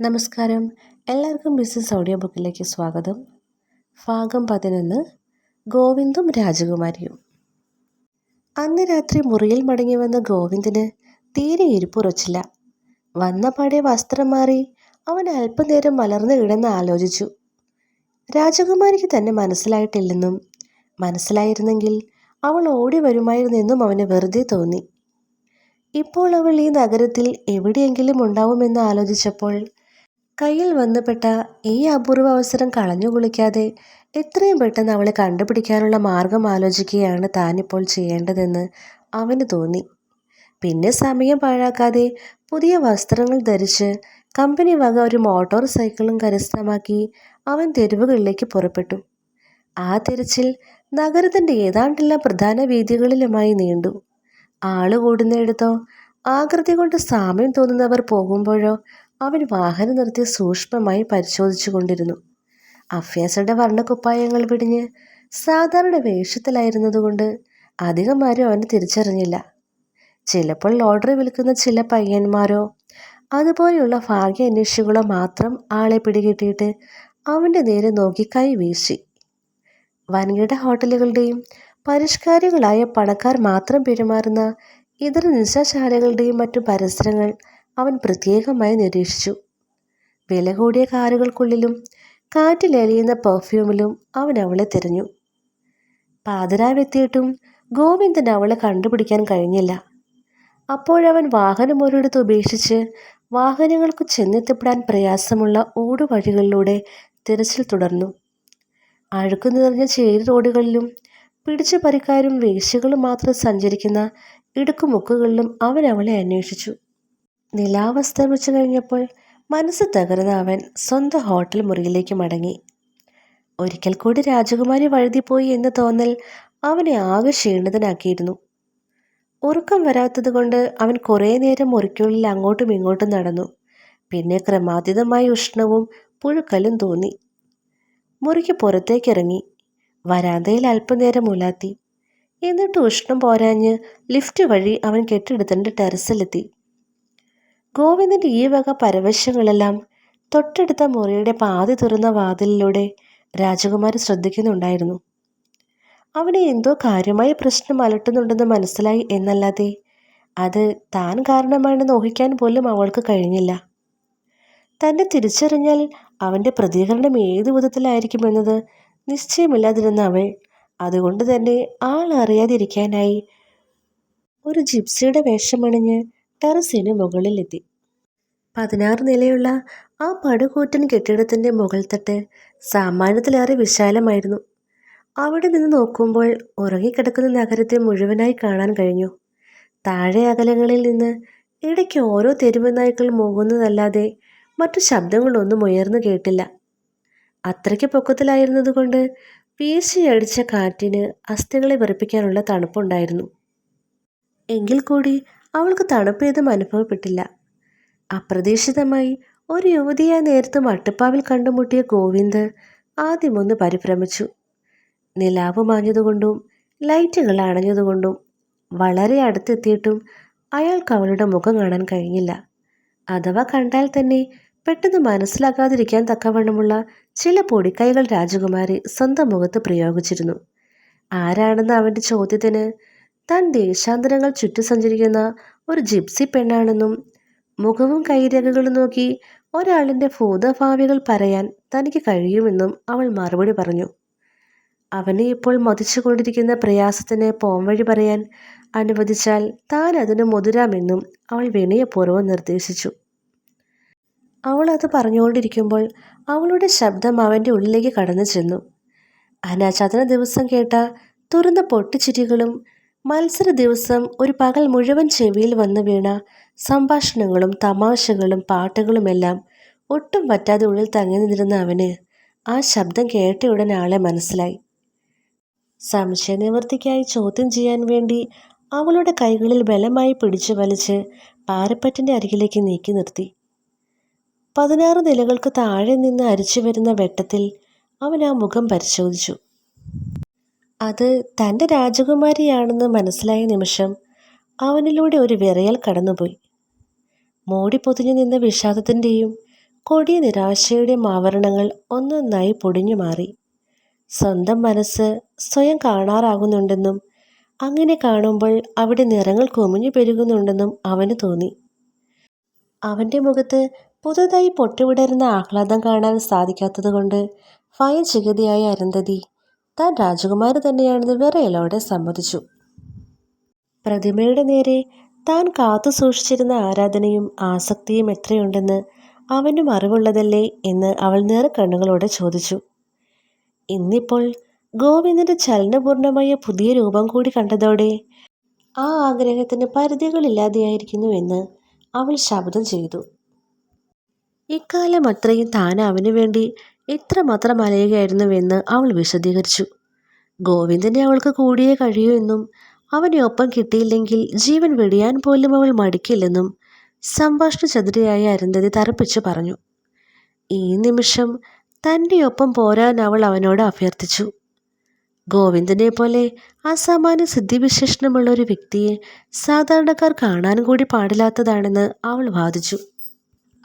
നമസ്കാരം. എല്ലാവർക്കും business audio ബുക്കിലേക്ക് സ്വാഗതം. ഭാഗം പതിനൊന്ന് ഗോവിന്ദും രാജകുമാരിയും. അന്ന് രാത്രി മുറിയിൽ മടങ്ങി വന്ന ഗോവിന്ദന് തീരെ വന്ന പാടെ വസ്ത്രം മാറി അവൻ അല്പനേരം മലർന്നു കിടന്ന് ആലോചിച്ചു. രാജകുമാരിക്ക് തന്നെ മനസ്സിലായിട്ടില്ലെന്നും മനസ്സിലായിരുന്നെങ്കിൽ അവൾ ഓടി വരുമായിരുന്നെന്നും അവന് വെറുതെ തോന്നി. ഇപ്പോൾ അവൾ ഈ നഗരത്തിൽ എവിടെയെങ്കിലും ഉണ്ടാവുമെന്ന് ആലോചിച്ചപ്പോൾ കയ്യിൽ വന്നുപെട്ട ഈ അപൂർവ അവസരം കളഞ്ഞു കുളിക്കാതെ എത്രയും പെട്ടെന്ന് അവളെ കണ്ടുപിടിക്കാനുള്ള മാർഗം ആലോചിക്കുകയാണ് താനിപ്പോൾ ചെയ്യേണ്ടതെന്ന് അവന് തോന്നി. പിന്നെ സമയം പാഴാക്കാതെ പുതിയ വസ്ത്രങ്ങൾ ധരിച്ച് കമ്പനി വക ഒരു മോട്ടോർ സൈക്കിളും കരസ്ഥമാക്കി അവൻ തെരുവുകളിലേക്ക് പുറപ്പെട്ടു. ആ തിരച്ചിൽ നഗരത്തിന്റെ ഏതാണ്ടെല്ലാ പ്രധാന വീതികളിലുമായി നീണ്ടു. ആൾ കൂടുന്നിടത്തോ ആകൃതി കൊണ്ട് സാമ്യം തോന്നുന്നവർ പോകുമ്പോഴോ അവൻ വാഹനം നിർത്തി സൂക്ഷ്മമായി പരിശോധിച്ചു കൊണ്ടിരുന്നു. അഫ്യാസയുടെ വർണക്കുപ്പായങ്ങൾ പിടിഞ്ഞ് സാധാരണ വേഷത്തിലായിരുന്നതുകൊണ്ട് അധികം ആരും അവനെ തിരിച്ചറിഞ്ഞില്ല. ചിലപ്പോൾ ലോട്ടറി വിൽക്കുന്ന ചില പയ്യന്മാരോ അതുപോലെയുള്ള ഭാഗ്യ അന്വേഷികളോ മാത്രം ആളെ പിടികിട്ടിയിട്ട് അവന്റെ നേരെ നോക്കി കൈ വീശി. വൻകിട ഹോട്ടലുകളുടെയും പരിഷ്കാരികളായ പണക്കാർ മാത്രം പെരുമാറുന്ന ഇതര നിശാശാലകളുടെയും മറ്റു പരിസരങ്ങൾ അവൻ പ്രത്യേകമായി നിരീക്ഷിച്ചു. വില കൂടിയ കാറുകൾക്കുള്ളിലും കാറ്റിലലിയുന്ന പെർഫ്യൂമിലും അവൻ അവളെ തിരഞ്ഞു. പാതിരാവെത്തിയിട്ടും ഗോവിന്ദൻ അവളെ കണ്ടുപിടിക്കാൻ കഴിഞ്ഞില്ല. അപ്പോഴവൻ വാഹനം ഒരിടത്ത് ഉപേക്ഷിച്ച് വാഹനങ്ങൾക്ക് ചെന്നെത്തിപ്പെടാൻ പ്രയാസമുള്ള ഓടുവഴികളിലൂടെ തിരച്ചിൽ തുടർന്നു. അഴുക്കു നിറഞ്ഞ ചേരി റോഡുകളിലും പിടിച്ചു പരിക്കാരും വേശ്യകളും മാത്രം സഞ്ചരിക്കുന്ന ഇടുക്കുമുക്കുകളിലും അവൻ അവളെ അന്വേഷിച്ചു. നിലാവസ്തമിച്ചു കഴിഞ്ഞപ്പോൾ മനസ്സ് തകർന്ന അവൻ സ്വന്തം ഹോട്ടൽ മുറിയിലേക്ക് മടങ്ങി. ഒരിക്കൽ കൂടി രാജകുമാരി വഴുതിപ്പോയി എന്ന് തോന്നൽ അവനെ ആകെ ക്ഷീണിതനാക്കിയിരുന്നു. ഉറക്കം വരാത്തതുകൊണ്ട് അവൻ കുറേ നേരം മുറിക്കുള്ളിൽ അങ്ങോട്ടും ഇങ്ങോട്ടും നടന്നു. പിന്നെ ക്രമാതീതമായ ഉഷ്ണവും പുഴുക്കലും തോന്നി. മുറിക്ക് പുറത്തേക്കിറങ്ങി വരാന്തയിൽ അല്പനേരം ഉലാത്തി. എന്നിട്ട് ഉഷ്ണം പോരാഞ്ഞ് ലിഫ്റ്റ് വഴി അവൻ കെട്ടിടത്തിന്റെ ടെറസിലെത്തി. ഗോവിന്ദന്റെ ഈ വക പരവശങ്ങളെല്ലാം തൊട്ടടുത്ത മുറിയുടെ പാതി തുറന്ന വാതിലിലൂടെ രാജകുമാരൻ ശ്രദ്ധിക്കുന്നുണ്ടായിരുന്നു. അവനെ എന്തോ കാര്യമായ പ്രശ്നം അലട്ടുന്നുണ്ടെന്ന് മനസ്സിലായി എന്നല്ലാതെ അത് താൻ കാരണമാണെന്ന് ഊഹിക്കാൻ പോലും അവൾക്ക് കഴിഞ്ഞില്ല. തന്നെ തിരിച്ചറിഞ്ഞാൽ അവന്റെ പ്രതികരണം ഏതു വിധത്തിലായിരിക്കുമെന്നത് നിശ്ചയമില്ലാതിരുന്ന അവൾ അതുകൊണ്ട് തന്നെ ആൾ അറിയാതിരിക്കാനായി ഒരു ജിപ്സിയുടെ വേഷമണിഞ്ഞ് ടെറസിന് മുകളിലെത്തി. പതിനാറ് നിലയുള്ള ആ പടുകൂറ്റൻ കെട്ടിടത്തിന്റെ മുകൾ തട്ട് സാമാന്യത്തിലേറെ വിശാലമായിരുന്നു. അവിടെ നിന്ന് നോക്കുമ്പോൾ ഉറങ്ങിക്കിടക്കുന്ന നഗരത്തെ മുഴുവനായി കാണാൻ കഴിഞ്ഞു. താഴെ അകലങ്ങളിൽ നിന്ന് ഇടയ്ക്ക് ഓരോ തെരുവ് നായ്ക്കൾ മറ്റു ശബ്ദങ്ങളൊന്നും ഉയർന്നു കേട്ടില്ല. അത്രയ്ക്ക് പൊക്കത്തിലായിരുന്നതുകൊണ്ട് വീശിയടിച്ച കാറ്റിന് അസ്ഥികളെ വിറപ്പിക്കാനുള്ള തണുപ്പുണ്ടായിരുന്നു. എങ്കിൽ കൂടി അവൾക്ക് തണുപ്പ് തണുപ്പേതും അനുഭവപ്പെട്ടില്ല. അപ്രതീക്ഷിതമായി ഒരു യുവതിയെ നേരത്തെ മട്ടുപ്പാവിൽ കണ്ടുമുട്ടിയ ഗോവിന്ദ് ആദ്യമൊന്ന് പരിഭ്രമിച്ചു. നിലാവ് മാഞ്ഞതുകൊണ്ടും ലൈറ്റുകൾ അണഞ്ഞതുകൊണ്ടും വളരെ അടുത്തെത്തിയിട്ടും അയാൾക്ക് അവളുടെ മുഖം കാണാൻ കഴിഞ്ഞില്ല. അഥവാ കണ്ടാൽ തന്നെ പെട്ടെന്ന് മനസ്സിലാക്കാതിരിക്കാൻ തക്കവണ്ണമുള്ള ചില പൊടിക്കൈകൾ രാജകുമാരി സ്വന്തം മുഖത്ത് പ്രയോഗിച്ചിരുന്നു. ആരാണെന്ന് അവന്റെ ചോദ്യത്തിന് താൻ ദേശാന്തരങ്ങൾ ചുറ്റി സഞ്ചരിക്കുന്ന ഒരു ജിപ്സി പെണ്ണാണെന്നും മുഖവും കൈരേഖകളും നോക്കി ഒരാളിന്റെ ഭൂതഭാവികൾ പറയാൻ തനിക്ക് കഴിയുമെന്നും അവൾ മറുപടി പറഞ്ഞു. അവനെ ഇപ്പോൾ മതിച്ചുകൊണ്ടിരിക്കുന്ന പ്രയാസത്തിന് പോംവഴി പറയാൻ അനുവദിച്ചാൽ താൻ അതിന് മുതിരാമെന്നും അവൾ വിനയപൂർവം നിർദ്ദേശിച്ചു. അവൾ അത് പറഞ്ഞുകൊണ്ടിരിക്കുമ്പോൾ അവളുടെ ശബ്ദം അവന്റെ ഉള്ളിലേക്ക് കടന്നു ചെന്നു അനാച്ഛാദന ദിവസം കേട്ട തുറന്ന പൊട്ടിച്ചിരികളും മത്സര ദിവസം ഒരു പകൽ മുഴുവൻ ചെവിയിൽ വന്നു വീണ സംഭാഷണങ്ങളും തമാശകളും പാട്ടുകളുമെല്ലാം ഒട്ടും പറ്റാതെ ഉള്ളിൽ തങ്ങി നിന്നിരുന്ന അവന് ആ ശബ്ദം കേട്ടയുടൻ ആളെ മനസ്സിലായി. സംശയനിവൃത്തിക്കായി ചോദ്യം ചെയ്യാൻ വേണ്ടി അവളുടെ കൈകളിൽ ബലമായി പിടിച്ചു വലിച്ച് പാരപ്പറ്റിന്റെ അരികിലേക്ക് നീക്കി നിർത്തി. പതിനാറ് നിലകൾക്ക് താഴെ നിന്ന് അരിച്ചു വരുന്ന വെട്ടത്തിൽ അവൻ ആ മുഖം പരിശോധിച്ചു. അത് തന്റെ രാജകുമാരിയാണെന്ന് മനസ്സിലായ നിമിഷം അവനിലൂടെ ഒരു വിറയൽ കടന്നുപോയി. മൂടി പൊതിഞ്ഞു നിന്ന വിഷാദത്തിന്റെയും കൊടിയ നിരാശയുടെയും ആവരണങ്ങൾ ഒന്നൊന്നായി പൊടിഞ്ഞു മാറി. സ്വന്തം മനസ്സ് സ്വയം കാണാറാകുന്നുണ്ടെന്നും അങ്ങനെ കാണുമ്പോൾ അവിടെ നിറങ്ങൾ കുമിഞ്ഞു പെരുകുന്നുണ്ടെന്നും അവന് തോന്നി. അവന്റെ മുഖത്ത് പുതുതായി പൊട്ടിവിടരുന്ന ആഹ്ലാദം കാണാൻ സാധിക്കാത്തതുകൊണ്ട് ചികതിയായി അരുന്ധതി താൻ രാജകുമാരി തന്നെയാണെന്ന് വിറയലോടെ സമ്മതിച്ചു. പ്രതിമയുടെ നേരെ താൻ കാത്തു സൂക്ഷിച്ചിരുന്ന ആരാധനയും ആസക്തിയും എത്രയുണ്ടെന്ന് അവനും അറിവുള്ളതല്ലേ എന്ന് അവൾ നിറക്കണ്ണുകളോടെ ചോദിച്ചു. ഇന്നിപ്പോൾ ഗോവിന്ദന്റെ ചലനപൂർണമായ പുതിയ രൂപം കൂടി കണ്ടതോടെ ആ ആഗ്രഹത്തിന് പരിധികളില്ലാതെയായിരിക്കുന്നു എന്ന് അവൾ ശബ്ദം ചെയ്തു. ഇക്കാലം അത്രയും താൻ അവനു വേണ്ടി എത്രമാത്രം അലയുകയായിരുന്നുവെന്ന് അവൾ വിശദീകരിച്ചു. ഗോവിന്ദനെ അവൾക്ക് കൂടിയേ കഴിയൂ എന്നും അവനെ ഒപ്പം കിട്ടിയില്ലെങ്കിൽ ജീവൻ വെടിയാൻ പോലും അവൾ മടിക്കില്ലെന്നും സംഭാഷണ ചതുരയായ അരുന്ധതി തറപ്പിച്ചു പറഞ്ഞു. ഈ നിമിഷം തന്റെ ഒപ്പം പോരാൻ അവൾ അവനോട് അഭ്യർത്ഥിച്ചു. ഗോവിന്ദനെ പോലെ അസാമാന്യ സിദ്ധിവിശേഷണമുള്ള ഒരു വ്യക്തിയെ സാധാരണക്കാർ കാണാൻ കൂടി പാടില്ലാത്തതാണെന്ന് അവൾ വാദിച്ചു.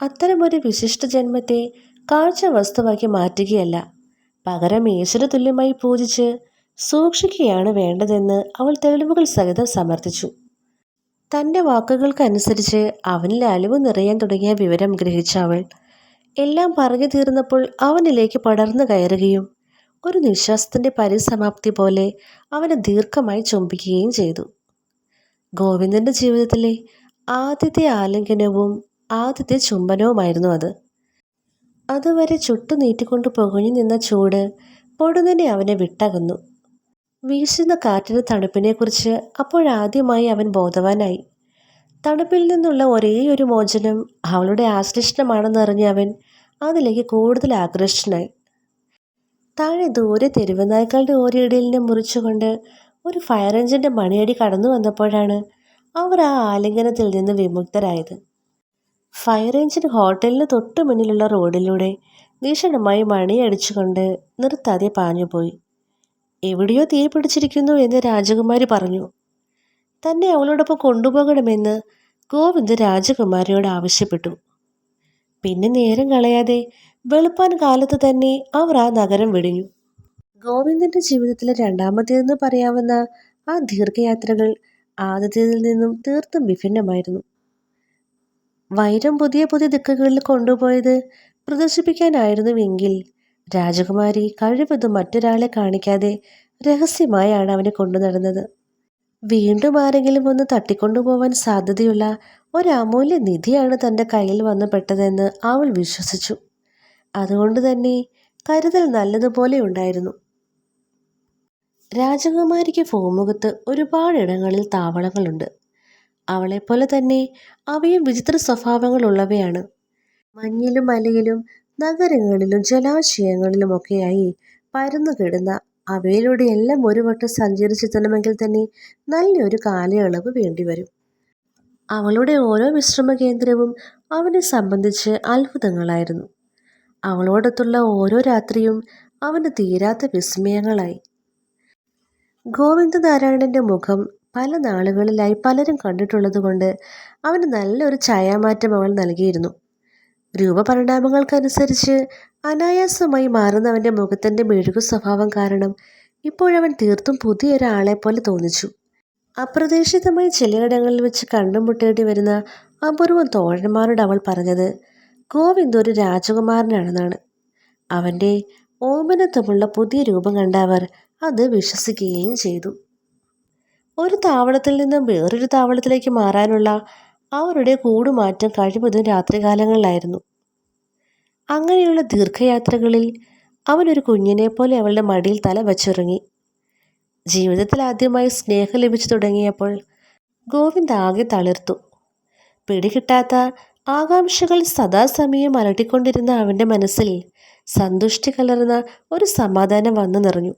അത്തരമൊരു വിശിഷ്ട ജന്മത്തെ കാഴ്ച വസ്തുവാക്കി മാറ്റുകയല്ല. പകരം ഈശ്വര തുല്യമായി പൂജിച്ച് സൂക്ഷിക്കുകയാണ് വേണ്ടതെന്ന് അവൾ തെളിവുകൾ സഹിതം സമർത്ഥിച്ചു. തന്റെ വാക്കുകൾക്കനുസരിച്ച് അവനിൽ അലിവ് നിറയാൻ തുടങ്ങിയ വിവരം ഗ്രഹിച്ച അവൾ എല്ലാം പറഞ്ഞു തീർന്നപ്പോൾ അവനിലേക്ക് പടർന്നു കയറുകയും ഒരു നിശ്വാസത്തിന്റെ പരിസമാപ്തി പോലെ അവനെ ദീർഘമായി ചുംബിക്കുകയും ചെയ്തു. ഗോവിന്ദന്റെ ജീവിതത്തിലെ ആദ്യത്തെ ആലിംഗനവും ആദ്യത്തെ ചുംബനവുമായിരുന്നു അത്. അതുവരെ ചുട്ടു നീട്ടിക്കൊണ്ട് പുകഞ്ഞു നിന്ന ചൂട് പൊടുന്നനെ അവനെ വിട്ടകന്നു. വീശുന്ന കാറ്റിന്റെ തണുപ്പിനെക്കുറിച്ച് അപ്പോഴാദ്യമായി അവൻ ബോധവാനായി. തണുപ്പിൽ നിന്നുള്ള ഒരേ ഒരു മോചനം അവളുടെ ആശ്ലിഷ്ടമാണെന്നറിഞ്ഞ അവൻ അതിലേക്ക് കൂടുതൽ ആകൃഷ്ടനായി. താഴെ ദൂരെ തെരുവനായ്ക്കളുടെ ഓരിയിടലിനെ മുറിച്ചുകൊണ്ട് ഒരു ഫയർ എഞ്ചിന്റെ മണിയടി കടന്നു വന്നപ്പോഴാണ് അവർ ആ ആലിംഗനത്തിൽ നിന്ന് വിമുക്തരായത്. ഫയർ എഞ്ചിൻ ഹോട്ടലിന് തൊട്ടു മുന്നിലുള്ള റോഡിലൂടെ ഭീഷണമായി മണിയടിച്ചുകൊണ്ട് നിർത്താതെ പാഞ്ഞുപോയി. എവിടെയോ തീ പിടിച്ചിരിക്കുന്നു എന്ന് രാജകുമാരി പറഞ്ഞു. തന്നെ അവളോടൊപ്പം കൊണ്ടുപോകണമെന്ന് ഗോവിന്ദ് രാജകുമാരിയോട് ആവശ്യപ്പെട്ടു. പിന്നെ നേരം കളയാതെ വെളുപ്പാൻ കാലത്ത് തന്നെ അവർ ആ നഗരം വെടിഞ്ഞു. ഗോവിന്ദന്റെ ജീവിതത്തിലെ രണ്ടാമത്തേതെന്ന് പറയാവുന്ന ആ ദീർഘയാത്രകൾ ആദ്യത്തേതിൽ നിന്നും തീർത്തും വിഭിന്നമായിരുന്നു. വൈരം പുതിയ പുതിയ ദിക്കുകളിൽ കൊണ്ടുപോയത് പ്രദർശിപ്പിക്കാനായിരുന്നുവെങ്കിൽ രാജകുമാരി കഴിവതും മറ്റൊരാളെ കാണിക്കാതെ രഹസ്യമായാണ് അവനെ കൊണ്ടു നടന്നത്. വീണ്ടും ആരെങ്കിലും ഒന്ന് തട്ടിക്കൊണ്ടുപോവാൻ സാധ്യതയുള്ള ഒരു അമൂല്യ നിധിയാണ് തന്റെ കയ്യിൽ വന്നു പെട്ടതെന്ന് അവൾ വിശ്വസിച്ചു. അതുകൊണ്ട് തന്നെ കരുതൽ നല്ലതുപോലെ ഉണ്ടായിരുന്നു. രാജകുമാരിക്ക് പൂമുഖത്ത് ഒരുപാട് ഇടങ്ങളിൽ താവളങ്ങളുണ്ട്. അവളെപ്പോലെ തന്നെ അവയും വിചിത്ര സ്വഭാവങ്ങളുള്ളവയാണ്. മഞ്ഞിലും മലയിലും നഗരങ്ങളിലും ജലാശയങ്ങളിലുമൊക്കെയായി പരന്നു കിടന്ന അവയിലൂടെ എല്ലാം ഒരു വട്ടം സഞ്ചരിച്ചെത്തണമെങ്കിൽ തന്നെ നല്ലൊരു കാലയളവ് വേണ്ടിവരും. അവളുടെ ഓരോ വിശ്രമ കേന്ദ്രവും അവനെ സംബന്ധിച്ച് അത്ഭുതങ്ങളായിരുന്നു. അവളോടൊത്തുള്ള ഓരോ രാത്രിയും അവന് തീരാത്ത വിസ്മയങ്ങളായി. ഗോവിന്ദനാരായണന്റെ മുഖം പല നാളുകളിലായി പലരും കണ്ടിട്ടുള്ളത് കൊണ്ട് അവന് നല്ലൊരു ഛായാമാറ്റം അവൾ നൽകിയിരുന്നു. രൂപപരിണാമങ്ങൾക്കനുസരിച്ച് അനായാസമായി മാറുന്നവന്റെ മുഖത്തിന്റെ മെഴുകു സ്വഭാവം കാരണം ഇപ്പോഴവൻ തീർത്തും പുതിയൊരാളെ പോലെ തോന്നിച്ചു. അപ്രതീക്ഷിതമായി ചിലയിടങ്ങളിൽ വെച്ച് കണ്ടുമുട്ടേണ്ടി വരുന്ന അപൂർവം തോഴന്മാരോട് അവൾ പറഞ്ഞത് ഗോവിന്ദ് ഒരു രാജകുമാരനാണെന്നാണ്. അവന്റെ ഓമനത്വമുള്ള പുതിയ രൂപം കണ്ട അവർ അത് വിശ്വസിക്കുകയും ചെയ്തു. ഒരു താവളത്തിൽ നിന്നും വേറൊരു താവളത്തിലേക്ക് മാറാനുള്ള അവരുടെ കൂടുമാറ്റം കഴിവതും രാത്രികാലങ്ങളിലായിരുന്നു. അങ്ങനെയുള്ള ദീർഘയാത്രകളിൽ അവനൊരു കുഞ്ഞിനെ പോലെ അവളുടെ മടിയിൽ തല വച്ചിറങ്ങി. ജീവിതത്തിൽ ആദ്യമായി സ്നേഹം ലഭിച്ചു തുടങ്ങിയപ്പോൾ ഗോവിന്ദ് ആകെ തളിർത്തു. പിടികിട്ടാത്ത ആകാംക്ഷകൾ സദാസമയം അലട്ടിക്കൊണ്ടിരുന്ന അവന്റെ മനസ്സിൽ സന്തുഷ്ടി കലർന്ന ഒരു സമാധാനം വന്നു നിറഞ്ഞു.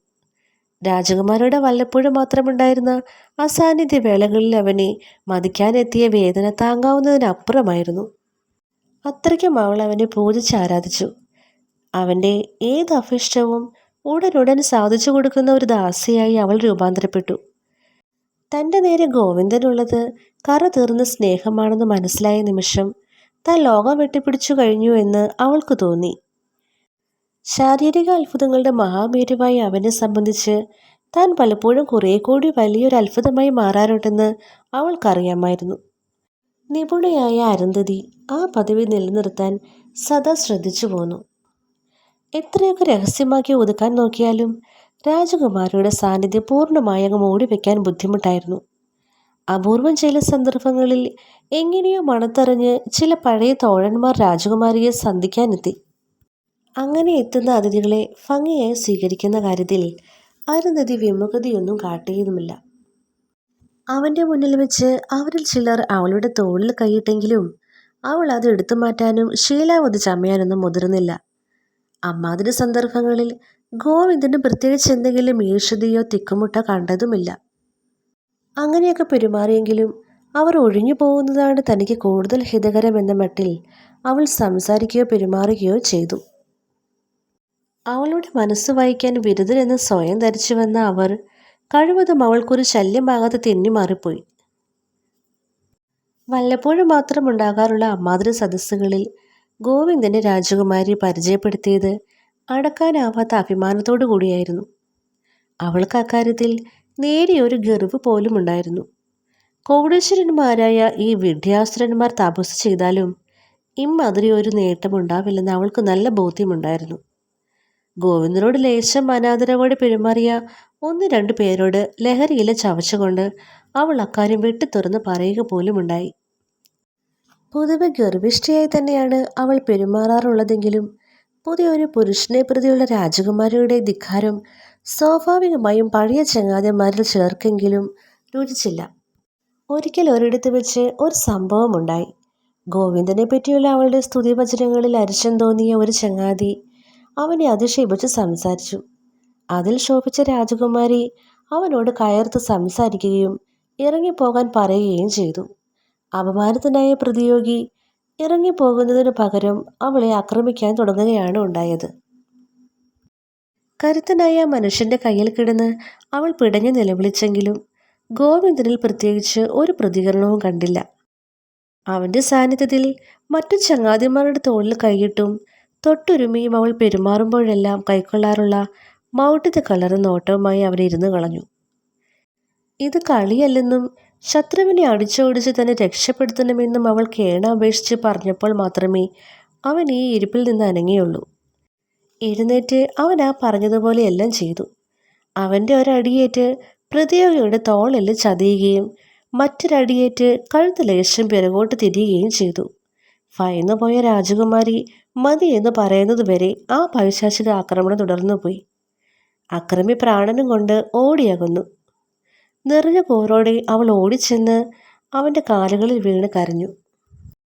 രാജകുമാരുടെ വല്ലപ്പോഴും മാത്രമുണ്ടായിരുന്ന അസാന്നിധ്യ വേളകളിൽ അവനെ മതിക്കാനെത്തിയ വേദന താങ്ങാവുന്നതിനപ്പുറമായിരുന്നു. അത്രയ്ക്കും അവൾ അവനെ പൂജിച്ച് ആരാധിച്ചു. അവന്റെ ഏത് അഭിഷ്ടവും ഉടനുടൻ സാധിച്ചു കൊടുക്കുന്ന ഒരു ദാസിയായി അവൾ രൂപാന്തരപ്പെട്ടു. തന്റെ നേരെ ഗോവിന്ദനുള്ളത് കറ തീർന്ന സ്നേഹമാണെന്ന് മനസ്സിലായ നിമിഷം താൻ ലോകം വെട്ടിപ്പിടിച്ചു കഴിഞ്ഞു എന്ന് അവൾക്ക് തോന്നി. ശാരീരിക അത്ഭുതങ്ങളുടെ മഹാമേരുവായി അവനെ സംബന്ധിച്ച് താൻ പലപ്പോഴും കുറേ കൂടി വലിയൊരു അത്ഭുതമായി മാറാറുണ്ടെന്ന് അവൾക്കറിയാമായിരുന്നു. നിപുണയായ അരുന്ധതി ആ പദവി നിലനിർത്താൻ സദാ ശ്രദ്ധിച്ചു പോന്നു. എത്രയൊക്കെ രഹസ്യമാക്കി ഒതുക്കാൻ നോക്കിയാലും രാജകുമാരിയുടെ സാന്നിധ്യം പൂർണമായി അങ്ങ് മൂടിവെക്കാൻ ബുദ്ധിമുട്ടായിരുന്നു. അപൂർവം ചില സന്ദർഭങ്ങളിൽ എങ്ങനെയോ മണത്തറിഞ്ഞ് ചില പഴയ തോഴന്മാർ രാജകുമാരിയെ സന്ധിക്കാനെത്തി. അങ്ങനെ എത്തുന്ന അതിഥികളെ ഭംഗിയായി സ്വീകരിക്കുന്ന കാര്യത്തിൽ അരുന്ധതി വിമുഖതയൊന്നും കാട്ടിയതുമില്ല. അവന്റെ മുന്നിൽ വെച്ച് അവരിൽ ചിലർ അവളുടെ തോളിൽ കൈയിട്ടെങ്കിലും അവൾ അത് എടുത്തു മാറ്റാനും ശീലാവതി ചമയാനൊന്നും മുതിർന്നില്ല. അമ്മാതിരി സന്ദർഭങ്ങളിൽ ഗോവിന്ദന് പ്രത്യേകിച്ച് എന്തെങ്കിലും ഈർഷതയോ തിക്കുമുട്ടോ കണ്ടതുമില്ല. അങ്ങനെയൊക്കെ പെരുമാറിയെങ്കിലും അവർ ഒഴിഞ്ഞു പോകുന്നതാണ് തനിക്ക് കൂടുതൽ ഹിതകരമെന്ന മട്ടിൽ അവൾ സംസാരിക്കുകയോ പെരുമാറുകയോ ചെയ്തു. അവളുടെ മനസ്സ് വായിക്കാൻ വിരുദ്ധരെന്ന് സ്വയം ധരിച്ചു വന്ന അവർ കഴിവതും അവൾക്കൊരു ശല്യമാകാതെ തെന്നി മാറിപ്പോയി വല്ലപ്പോഴും മാത്രം ഉണ്ടാകാറുള്ള അമ്മാതിരി സദസ്സുകളിൽ ഗോവിന്ദനെ രാജകുമാരി പരിചയപ്പെടുത്തിയത് അടക്കാനാവാത്ത അഭിമാനത്തോടു കൂടിയായിരുന്നു. അവൾക്ക് അക്കാര്യത്തിൽ നേരിയൊരു ഗർവ് പോലും ഉണ്ടായിരുന്നു. കോടീശ്വരന്മാരായ ഈ വിദ്യാസുരന്മാർ തപസ് ചെയ്താലും ഇമ്മാതിരി ഒരു നേട്ടമുണ്ടാവില്ലെന്ന് അവൾക്ക് നല്ല ബോധ്യമുണ്ടായിരുന്നു. ഗോവിന്ദനോട് ലേശം അനാദരവോടെ പെരുമാറിയ ഒന്ന് രണ്ട് പേരോട് ലഹരിയിലെ ചവച്ചുകൊണ്ട് അവൾ അക്കാര്യം വെട്ടിത്തുറന്ന് പറയുക പോലുമുണ്ടായി പൊതുവെ ഗർഭിഷ്ഠയായി തന്നെയാണ് അവൾ പെരുമാറാറുള്ളതെങ്കിലും പുതിയൊരു പുരുഷനെ പ്രതിയുള്ള രാജകുമാരിയുടെ ധിക്കാരം സ്വാഭാവികമായും പഴയ ചങ്ങാതിമാരിൽ ചേർക്കെങ്കിലും രുചിച്ചില്ല. ഒരിക്കൽ ഒരിടത്ത് വെച്ച് ഒരു സംഭവമുണ്ടായി ഗോവിന്ദനെ പറ്റിയുള്ള അവളുടെ സ്തുതിവചനങ്ങളിൽ അരിശം തോന്നിയ ഒരു ചങ്ങാതി അവനെ അധിക്ഷേപിച്ച് സംസാരിച്ചു. അതിൽ ശോഭിച്ച രാജകുമാരി അവനോട് കയർത്ത് സംസാരിക്കുകയും ഇറങ്ങിപ്പോകാൻ പറയുകയും ചെയ്തു. അപമാനത്തിനായ പ്രതിയോഗി ഇറങ്ങിപ്പോകുന്നതിനു പകരം അവളെ ആക്രമിക്കാൻ തുടങ്ങുകയാണ് ഉണ്ടായത്. കരുത്തനായ മനുഷ്യന്റെ കയ്യിൽ കിടന്ന് അവൾ പിടഞ്ഞു നിലവിളിച്ചെങ്കിലും ഗോവിന്ദനിൽ പ്രത്യേകിച്ച് ഒരു പ്രതികരണവും കണ്ടില്ല. അവന്റെ സാന്നിധ്യത്തിൽ മറ്റു ചങ്ങാതിമാരുടെ തോളിൽ കൈയിട്ടും തൊട്ടുരുമിയും അവൾ പെരുമാറുമ്പോഴെല്ലാം കൈക്കൊള്ളാറുള്ള മൗട്ടിത് കളറും നോട്ടവുമായി അവൻ ഇരുന്നു കളഞ്ഞു. ഇത് കളിയല്ലെന്നും ശത്രുവിനെ അടിച്ചോടിച്ച് തന്നെ രക്ഷപ്പെടുത്തണമെന്നും അവൾ കേണപേക്ഷിച്ച് പറഞ്ഞപ്പോൾ മാത്രമേ അവൻ ഈ ഇരിപ്പിൽ നിന്ന് അനങ്ങിയുള്ളൂ. എഴുന്നേറ്റ് അവൻ ആ പറഞ്ഞതുപോലെ എല്ലാം ചെയ്തു. അവന്റെ ഒരടിയേറ്റ് പ്രതിയോഗിയുടെ തോളിൽ ചതിയുകയും മറ്റൊരടിയേറ്റ് കഴുത്ത് ലേശം പിറകോട്ട് തിരിയുകയും ചെയ്തു. ഭയന്നുപോയ രാജകുമാരി മതി എന്ന് പറയുന്നത് വരെ ആ പൈശാചിക ആക്രമണം തുടർന്നുപോയി അക്രമി പ്രാണനും കൊണ്ട് ഓടിയകുന്നു. നിറഞ്ഞ പോരോടെ അവൾ ഓടിച്ചെന്ന് അവന്റെ കാലുകളിൽ വീണ് കരഞ്ഞു.